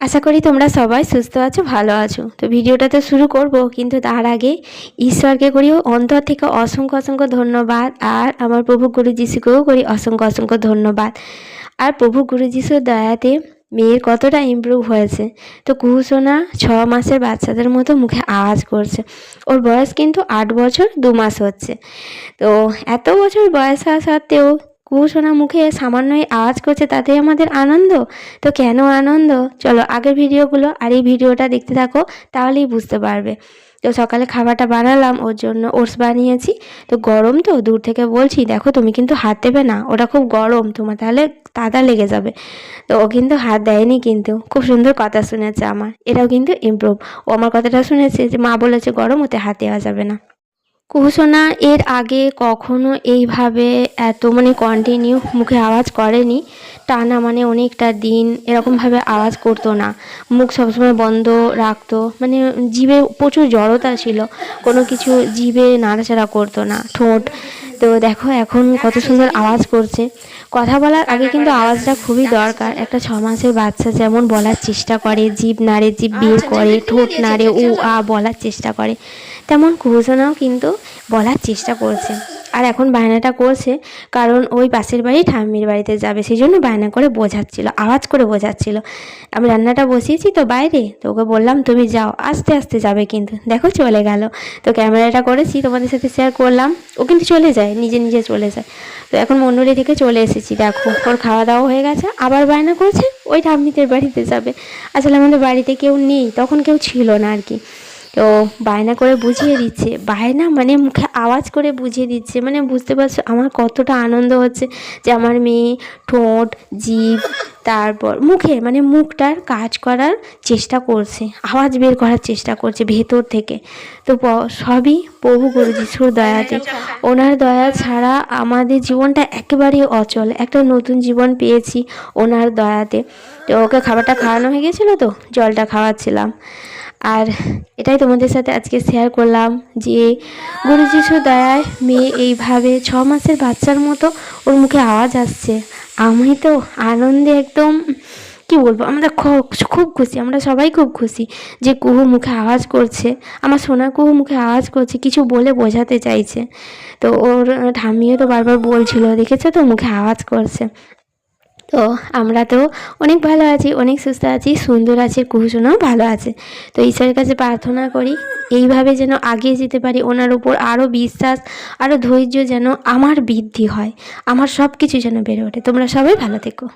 আশা করি তোমরা সবাই সুস্থ আছো, ভালো আছো। তো ভিডিওটা তো শুরু করব, কিন্তু তার আগে ঈশ্বরকে করি অন্তর থেকে অসংখ্য অসংখ্য ধন্যবাদ, আর আমার প্রভু গুরু যিশুকেও করি অসংখ্য অসংখ্য ধন্যবাদ। আর প্রভু গুরু দয়াতে মেয়ের কতটা ইমপ্রুভ হয়েছে। তো কুহুসোনা ছ মাসের বাচ্চাদের মতো মুখে আওয়াজ করছে। ওর বয়স কিন্তু আট বছর দু মাস হচ্ছে। তো এত বছর বয়স হওয়া সত্ত্বেও কুহুসোনা মুখে সামান্যই আওয়াজ করছে তাতে আমাদের আনন্দ। তো কেন আনন্দ? চলো আগের ভিডিওগুলো আর এই ভিডিওটা দেখতে থাকো, তাহলেই বুঝতে পারবে। তো সকালে খাবারটা বানালাম, ওর জন্য ওটস বানিয়েছি। তো গরম তো, দূর থেকে বলছি, দেখো, তুমি কিন্তু হাত দেবে না, ওটা খুব গরম, তোমার তাহলে তাতা লেগে যাবে। তো ও কিন্তু হাত দেয়নি কিন্তু, খুব সুন্দর কথা শুনেছে আমার, এটাও কিন্তু ইমপ্রুভ ও আমার কথাটা শুনেছে যে, মা বলেছে গরম, ওতে হাত দেওয়া যাবে না। কুহুসোনা এর আগে কখনো এইভাবে এত মানে কন্টিনিউ মুখে আওয়াজ করেনি। টানা মানে অনেকটা দিন এরকমভাবে আওয়াজ করতো না। মুখ সবসময় বন্ধ রাখতো। মানে জিভে প্রচুর জড়তা ছিল। কোনো কিছু জিভে নাড়াচাড়া করতো না। ঠোঁট তো দেখো এখন কত সুন্দর আওয়াজ করছে। কথা বলার আগে কিন্তু আওয়াজটা খুবই দরকার। একটা ছ মাসের বাচ্চা যেমন বলার চেষ্টা করে জীব নাড়ে জীব বিয়ে করে ঠোঁট নাড়ে উ আ বলার চেষ্টা করে। তেমন ঘোষণাও কিন্তু বলার চেষ্টা করছে। আর এখন বায়নাটা করছে কারণ ওই পাশের বাড়ি ঠাম্মির বাড়িতে যাবে, সেই জন্য বায়না করে বোঝাচ্ছিল, আওয়াজ করে বোঝাচ্ছিল। আমি রান্নাটা বসিয়েছি তো বাইরে, তো ওকে বললাম, তুমি যাও, আস্তে আস্তে যাবে কিন্তু। দেখো চলে গেল। তো ক্যামেরাটা করেছি, তোমাদের সাথে শেয়ার করলাম। ও কিন্তু চলে যায়, নিজে নিজে চলে যায়। তো এখন মন্ডলী থেকে চলে এসেছি, দেখো, ওর খাওয়া দাওয়া হয়ে গেছে, আবার বায়না করছে, ওই ঠাম্মিদের বাড়িতে যাবে। আসলে আমাদের বাড়িতে কেউ নেই, তখন কেউ ছিল না আর কি। তো বায়না করে বুঝিয়ে দিচ্ছে। বায়না মানে মুখে আওয়াজ করে বুঝিয়ে দিচ্ছে। মানে বুঝতে পারছ আমার কতটা আনন্দ হচ্ছে যে আমার মেয়ে ঠোঁট, জিভ, তারপর মুখে মানে মুখটার কাজ করার চেষ্টা করছে। আওয়াজ বের করার চেষ্টা করছে ভেতর থেকে। তো সবই প্রভু গুরু যিশুর দয়াতে। ওনার দয়া ছাড়া আমাদের জীবনটা একেবারেই অচল। একটা নতুন জীবন পেয়েছি ওনার দয়াতে। তো ওকে খাবারটা খাওয়ানো হয়ে গেছিল তো? জলটা খাওয়াচ্ছিলাম। আর এটাই তোমাদের সাথে আজকে শেয়ার করলাম যে গুরু যিশু দয়ায় মেয়ে এইভাবে ছ মাসের বাচ্চার মতো ওর মুখে আওয়াজ আসছে। আমি তো আনন্দে একদম, কি বলব, আমরা খুব খুশি, আমরা সবাই খুব খুশি যে কুহু মুখে আওয়াজ করছে, আমার সোনা কুহু মুখে আওয়াজ করছে, কিছু বলে বোঝাতে চাইছে। তো ওর ঠাম্মিও তো বারবার বলছিল, দেখেছ তো, মুখে আওয়াজ করছে। তো আমরা তো অনেক ভালো আছি, অনেক সুস্থ আছি, সুন্দর আছে কুহুসোনাও ভালো আছে। তো ঈশ্বরের কাছে প্রার্থনা করি, এইভাবে যেন আগিয়ে যেতে পারি, ওনার উপর আরও বিশ্বাস আরও ধৈর্য যেন আমার বৃদ্ধি হয়, আমার সব কিছু যেন বেড়ে ওঠে। তোমরা সবাই ভালো থেকো।